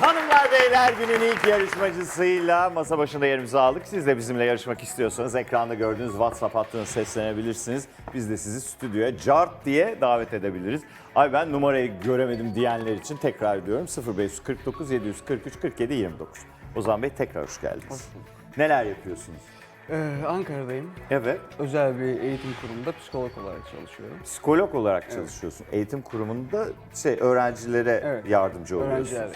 Hanımlar beyler günün ilk yarışmacısıyla masa başında yerimizi aldık. Siz de bizimle yarışmak istiyorsanız ekranda gördüğünüz WhatsApp hattına seslenebilirsiniz. Biz de sizi stüdyoya cart diye davet edebiliriz. Ay ben numarayı göremedim diyenler için tekrar ediyorum. 0549 743 47 29. Ozan Bey tekrar hoş geldiniz. Neler yapıyorsunuz? Ee, Ankara'dayım. Evet. Özel bir eğitim kurumunda psikolog olarak çalışıyorum. Psikolog olarak çalışıyorsun. Eğitim kurumunda şey öğrencilere Evet. yardımcı oluyorsun. Öğrencilerle.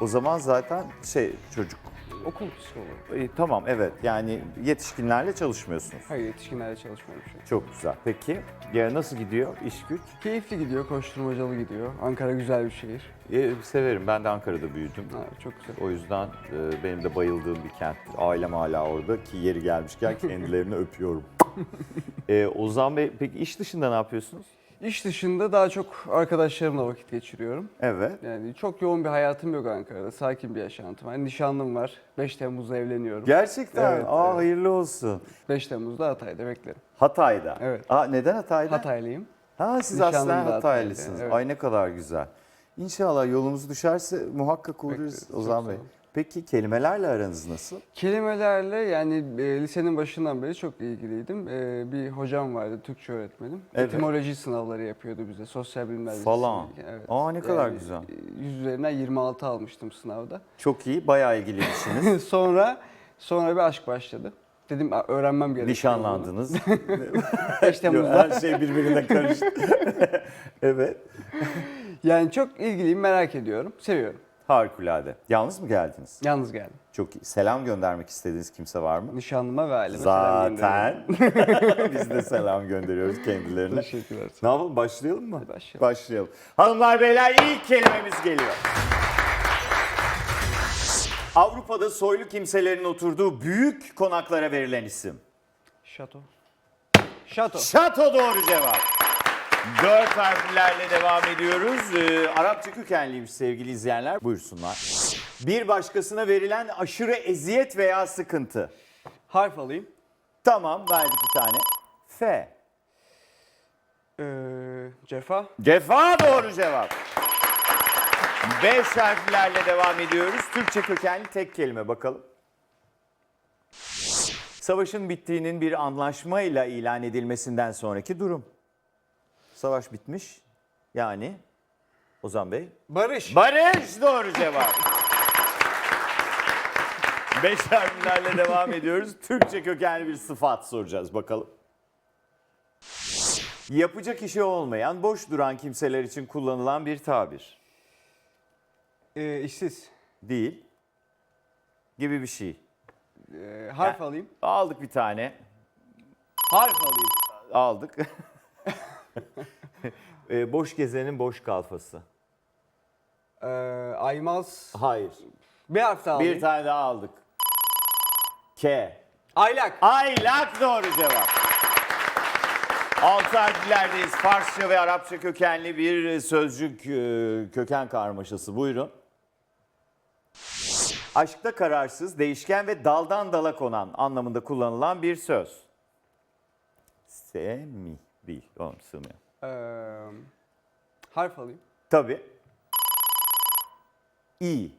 O zaman zaten şey çocuk Okul psikoloğu. E, tamam evet yani yetişkinlerle çalışmıyorsunuz. Hayır yetişkinlerle çalışmıyorum şu an. Çok güzel. Peki ya nasıl gidiyor iş güç? Keyifli gidiyor, koşturmacalı gidiyor. Ankara güzel bir şehir. E, severim. Ben de Ankara'da büyüdüm. Ha, çok güzel. O yüzden e, benim de bayıldığım bir kenttir. Ailem hala orada ki yeri gelmişken kendilerini öpüyorum. E, Ozan Bey peki iş dışında ne yapıyorsunuz? İş dışında daha çok arkadaşlarımla vakit geçiriyorum. Evet. Yani çok yoğun bir hayatım yok Ankara'da. Sakin bir yaşantım var. Nişanlım var. 5 Temmuz'da evleniyorum. Gerçekten. Evet, Aa evet. hayırlı olsun. 5 Temmuz'da Hatay'da beklerim. Hatay'da. Evet. Aa, neden Hatay'da? Hataylıyım. Ha siz Nişanlım aslen Hataylısınız. Evet. Ay ne kadar güzel. İnşallah yolumuz düşerse muhakkak uğrarız Ozan sağ Bey. olun. Peki kelimelerle aranız nasıl? Kelimelerle yani e, lisenin başından beri çok ilgiliydim. E, bir hocam vardı, Türkçe öğretmenim. Evet. Etimoloji sınavları yapıyordu bize, sosyal bilimler Falan. Evet. Aa ne kadar Yani, güzel. e, 100 üzerinden 26 almıştım sınavda. Çok iyi, bayağı ilgiliymişsiniz. sonra sonra bir aşk başladı. Dedim "Aa, öğrenmem gerekiyor. Nişanlandınız. 5 Temmuz'da. Her şey birbirine karıştı. evet. Yani çok ilgiliyim, merak ediyorum, seviyorum. Harikulade. Yalnız mı geldiniz? Yalnız geldim. Çok iyi. Selam göndermek istediğiniz kimse var mı? Nişanlıma ve aileme selam Zaten. Biz de selam gönderiyoruz kendilerine. Teşekkürler. Ne yapalım? Başlayalım mı? Hadi başlayalım. Başlayalım. Hanımlar beyler ilk kelimemiz geliyor. Avrupa'da soylu kimselerin oturduğu büyük konaklara verilen isim. Şato. Şato. Şato doğru cevap. Dört harflerle devam ediyoruz. Ee, Arapça kökenliymiş sevgili izleyenler. Buyursunlar. Bir başkasına verilen aşırı eziyet veya sıkıntı. Harf alayım. Tamam verdik bir tane. F. Ee, cefa. Cefa doğru cevap. Beş harflerle devam ediyoruz. Türkçe kökenli tek kelime bakalım. Savaşın bittiğinin bir anlaşmayla ilan edilmesinden sonraki durum. Savaş bitmiş. Yani Ozan Bey. Barış. Barış doğru cevap. Beş harflerle devam ediyoruz. Türkçe kökenli bir sıfat soracağız bakalım. Yapacak işi olmayan, boş duran kimseler için kullanılan bir tabir. Ee, işsiz. Değil. Gibi bir şey. Ee, harf Ya- alayım. Aldık bir tane. Harf alayım. Aldık. Ee, boş gezenin boş kalfası. Ee, aymaz. Hayır. Bir harf daha alayım. Bir tane daha aldık. K. Aylak. Aylak doğru cevap. Altı harflerdeyiz. Farsça ve Arapça kökenli bir sözcük e, köken karmaşası. Buyurun. Aşkta kararsız, değişken ve daldan dala konan anlamında kullanılan bir söz. Semih değil. Oğlum sığmıyor. Ee, harf alayım. Tabii. İyi.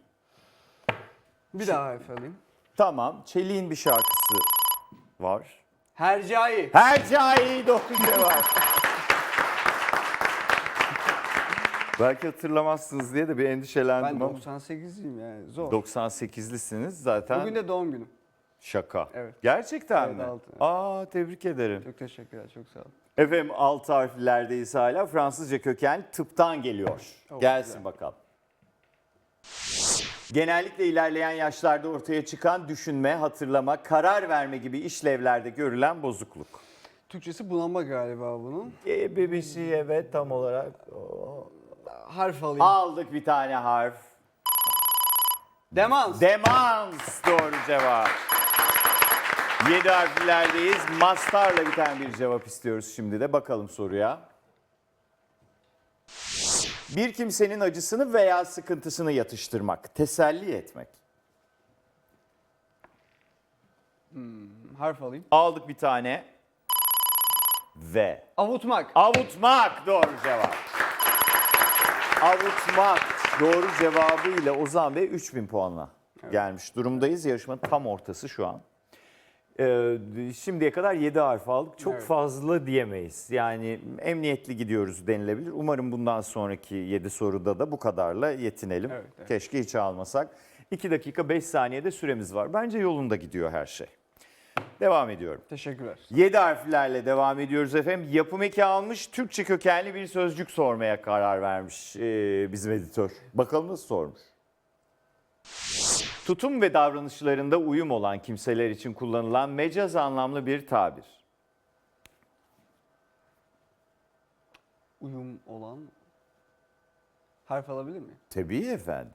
Bir daha harf alayım. Tamam. Çelik'in bir şarkısı var. Hercai. Hercai doğru cevap. Belki hatırlamazsınız diye de bir endişelendim Ben ama. 98'liyim yani zor. 98'lisiniz zaten. Bugün de doğum günüm. Şaka. Evet. Gerçekten Evet, mi? altı. Aa tebrik ederim. Çok teşekkürler, çok sağ olun. Efendim alt harflerdeyiz hala. Fransızca köken tıptan geliyor. Oh, Gelsin güzel. bakalım. Genellikle ilerleyen yaşlarda ortaya çıkan düşünme, hatırlama, karar verme gibi işlevlerde görülen bozukluk. Türkçesi bulanma galiba bunun. Bir şey evet tam olarak. Oo. Harf alayım. Aldık bir tane harf. Demans. Demans doğru cevap. Yedi harflerdeyiz. Mastarla bir tane bir cevap istiyoruz şimdi de. Bakalım soruya. Bir kimsenin acısını veya sıkıntısını yatıştırmak, teselli etmek. harf alayım. Aldık bir tane. Ve. Avutmak. Avutmak doğru cevap. Avutmak doğru cevabıyla Ozan Bey 3000 puanla gelmiş durumdayız. Yarışmanın tam ortası şu an. Ee, şimdiye kadar 7 harf aldık. Çok Evet. fazla diyemeyiz. Yani emniyetli gidiyoruz denilebilir. Umarım bundan sonraki 7 soruda da bu kadarla yetinelim. Evet, evet. Keşke hiç almasak. 2 dakika 5 saniyede süremiz var. Bence yolunda gidiyor her şey. Devam ediyorum. Teşekkürler. 7 harflerle devam ediyoruz efendim. Yapım eki almış Türkçe kökenli bir sözcük sormaya karar vermiş ee, bizim editör. Bakalım nasıl sormuş. Tutum ve davranışlarında uyum olan kimseler için kullanılan mecaz anlamlı bir tabir. Uyum olan harf alabilir miyim? Tabii efendim.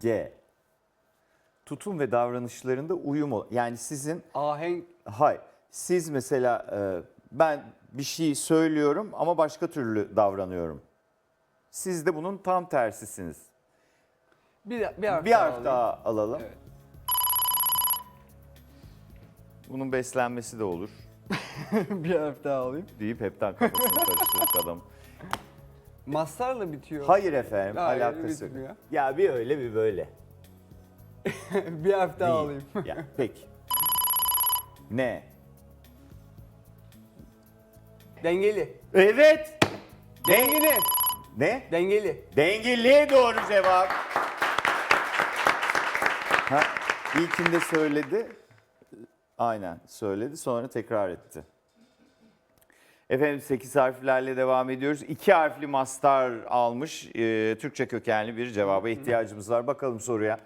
G. Tutum ve davranışlarında uyum ol. Yani sizin Ahenk Hayır. Siz mesela e, ben bir şey söylüyorum ama başka türlü davranıyorum. Siz de bunun tam tersisiniz. Bir, bir harf Bir daha harf alayım. daha alalım. Evet. Bunun beslenmesi de olur bir harf daha alayım. deyip hepten kafasını karıştırdık adam. Mastarla bitiyor. Hayır efendim Hayır, alakası yok. bitmiyor. Ya bir öyle bir böyle. bir harf daha Değil. alayım. ya, peki. Ne? Dengeli. Evet. Dengeli. Ne? Dengeli. Dengeli doğru cevap. Ha, ilkinde söyledi. Aynen söyledi sonra tekrar etti. Efendim 8 harflerle devam ediyoruz. 2 harfli mastar almış. Ee, Türkçe kökenli bir cevaba ihtiyacımız var. Bakalım soruya.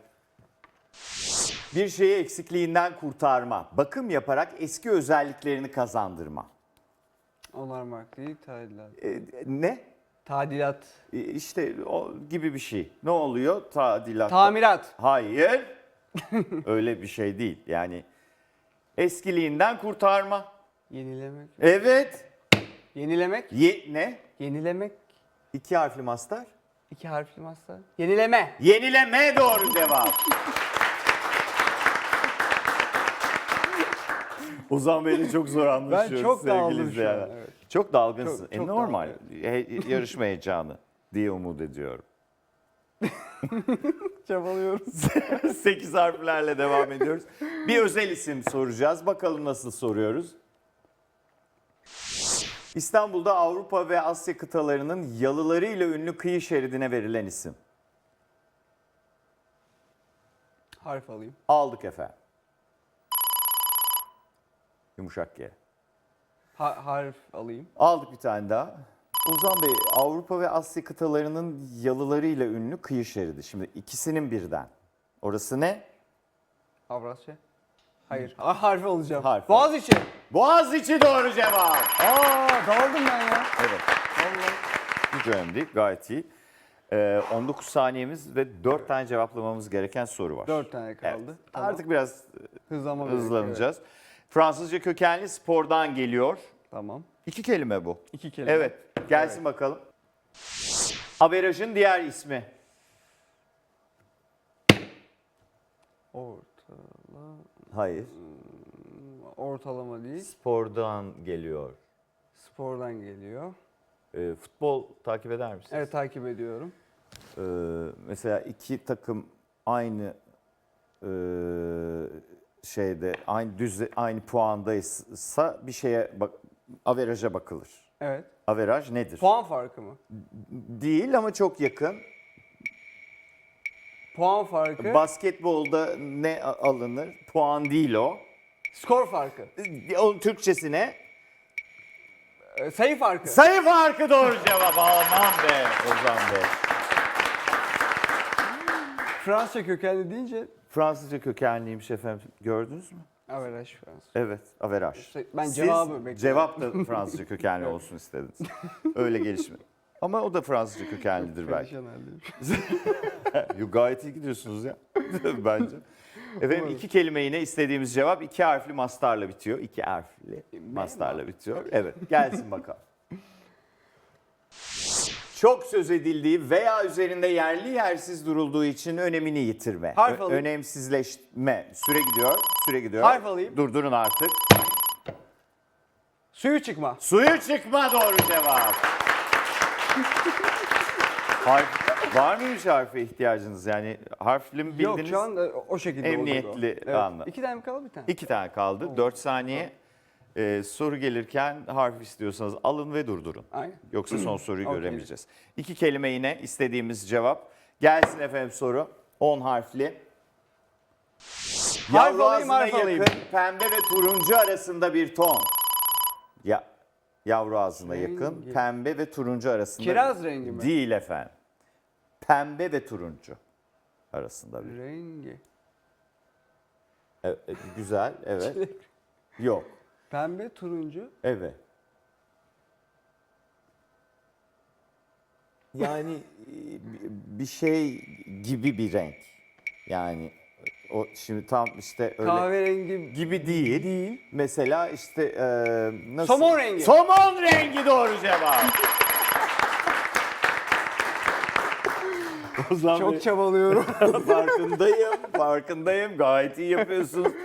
Bir şeyi eksikliğinden kurtarma, bakım yaparak eski özelliklerini kazandırma. Onarmak değil, tadilat. Ee, ne? Tadilat. Ee, İşte o gibi bir şey. Ne oluyor? Tadilat. Tamirat. Hayır. Öyle bir şey değil. Yani eskiliğinden kurtarma. Yenilemek. Evet. Yenilemek. Ye, ne? Yenilemek. İki harfli mastar. İki harfli mastar. Yenileme. Yenileme doğru cevap. Ozan Bey'le çok zor anlaşıyoruz Ben çok sevgili izleyenler. evet. Çok dalgınsın. Çok- e, çok normal. dalgın. Yarışma heyecanı diye umut ediyorum. Çabalıyoruz. 8 harflerle devam ediyoruz. Bir özel isim soracağız. Bakalım nasıl soruyoruz. İstanbul'da Avrupa ve Asya kıtalarının yalılarıyla ünlü kıyı şeridine verilen isim. harf alayım. Aldık efendim. Yumuşak G. Ha- harf alayım. Aldık bir tane daha. Ozan Bey, Avrupa ve Asya kıtalarının yalılarıyla ünlü kıyı şeridi. Şimdi ikisinin birden. Orası ne? Avrasya. Hayır. Ha, harf alacağım. Harf. Boğaziçi. Boğaziçi doğru cevap. Aa daldım ben ya. Evet. Hiç önemli değil. Gayet iyi. Ee, 19 saniyemiz ve 4 tane cevaplamamız gereken soru var. Dört tane kaldı. Evet. Tamam. Artık biraz Hızlanma gerekiyor, hızlanacağız. Fransızca kökenli spordan geliyor. Tamam. İki kelime bu. İki kelime. Evet. Gelsin bakalım. Averajın diğer ismi. Ortala, Hayır. ortalama değil. Spordan geliyor. Spordan geliyor. Ee, futbol takip eder misiniz? Evet takip ediyorum. Ee, mesela iki takım aynı e, şeyde aynı düz aynı puandaysa bir şeye bak averaja bakılır. Evet. Averaj nedir? Puan farkı mı? Değil ama çok yakın. Puan farkı. Basketbolda ne alınır? Puan değil o. skor farkı. Onun Türkçesi ne? e, sayı farkı. Sayı farkı doğru cevap. Aman be Ozan Bey. Fransızca kökenli deyince Fransızca kökenliymiş efendim. Gördünüz mü? Averaj Fransız. Evet, averaj. Ben Siz cevabı bekliyorum. Cevap da Fransızca kökenli olsun istediniz. Öyle gelişme. Ama o da Fransızca kökenlidir belki. Yo, gayet iyi gidiyorsunuz ya. Bence. Efendim iki kelime yine istediğimiz cevap iki harfli mastarla bitiyor. İki harfli mastarla bitiyor. Evet gelsin bakalım. Çok söz edildiği veya üzerinde yerli yersiz durulduğu için önemini yitirme. Harf alayım. önemsizleşme. Süre gidiyor. Süre gidiyor. Harf alayım. Durdurun artık. Suyu çıkma. Suyu çıkma doğru cevap. Harf, var mıymış harfe ihtiyacınız? Yani harfli mi bildiniz? Yok şu an o şekilde oldu. Emniyetli Evet. anla. İki tane mi kaldı bir tane? İki tane kaldı. Dört saniye. Ee, soru gelirken harf istiyorsanız alın ve durdurun. Aynen. Yoksa son soruyu Okey. göremeyeceğiz. İki kelime yine istediğimiz cevap. Gelsin efendim soru. 10 harfli. Harf Yavru alayım, ağzına harf alayım. yakın pembe ve turuncu arasında bir ton. Ya yavru ağzına Rengi. yakın pembe ve turuncu arasında. Kiraz rengi mi? Değil efendim. Pembe ve turuncu arasında bir. Rengi. Evet, güzel, evet. Yok, Pembe, turuncu. evet. Yani e, bir şey gibi bir renk. Yani o şimdi tam işte öyle Kahverengi. gibi değil. Değil. Mesela işte e, nasıl? Somon rengi. Somon rengi doğru cevap. Ozan Bey, Çok çabalıyorum. farkındayım, farkındayım. Gayet iyi yapıyorsun.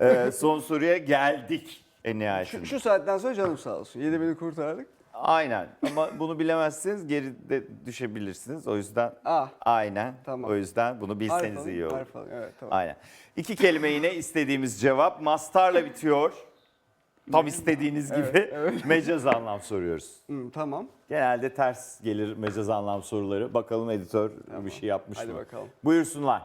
E, son soruya geldik en şu, nihayetinde. şu saatten sonra canım sağ olsun. Yedi beni kurtardık. Aynen ama bunu bilemezseniz geride düşebilirsiniz. O yüzden Ah. aynen. Tamam. O yüzden bunu Harf bilseniz alayım, iyi olur. harf. Evet tamam. Aynen. İki kelime yine istediğimiz cevap. Mastarla bitiyor. Tam istediğiniz gibi Evet, evet. mecaz anlam soruyoruz. Hı, tamam. Genelde ters gelir mecaz anlam soruları. Bakalım editör bir şey yapmış Hadi mı? bakalım. Buyursunlar.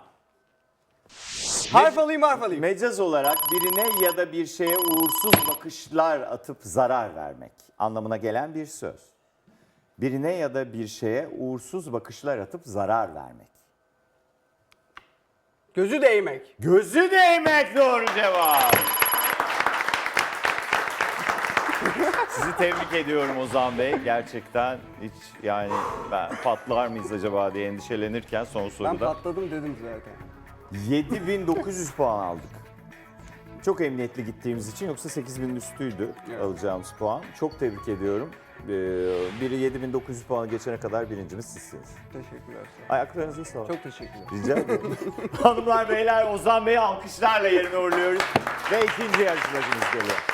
Harf alayım harf alayım. Mecaz olarak birine ya da bir şeye uğursuz bakışlar atıp zarar vermek anlamına gelen bir söz. Birine ya da bir şeye uğursuz bakışlar atıp zarar vermek. Gözü değmek. Gözü değmek doğru cevap. Sizi tebrik ediyorum Ozan Bey. Gerçekten hiç yani ben patlar mıyız acaba diye endişelenirken son Ben soruda patladım dedim zaten. 7900 puan aldık. Çok emniyetli gittiğimiz için yoksa 8000'in üstüydü alacağımız puan. Çok tebrik ediyorum. Ee, Biri 7900 puanı geçene kadar birincimiz sizsiniz. Teşekkürler. Ayaklarınıza sağlık. Çok teşekkürler. Rica ederim. Hanımlar beyler Ozan Bey'i alkışlarla yerine uğurluyoruz. Ve ikinci yarışmacımız geliyor.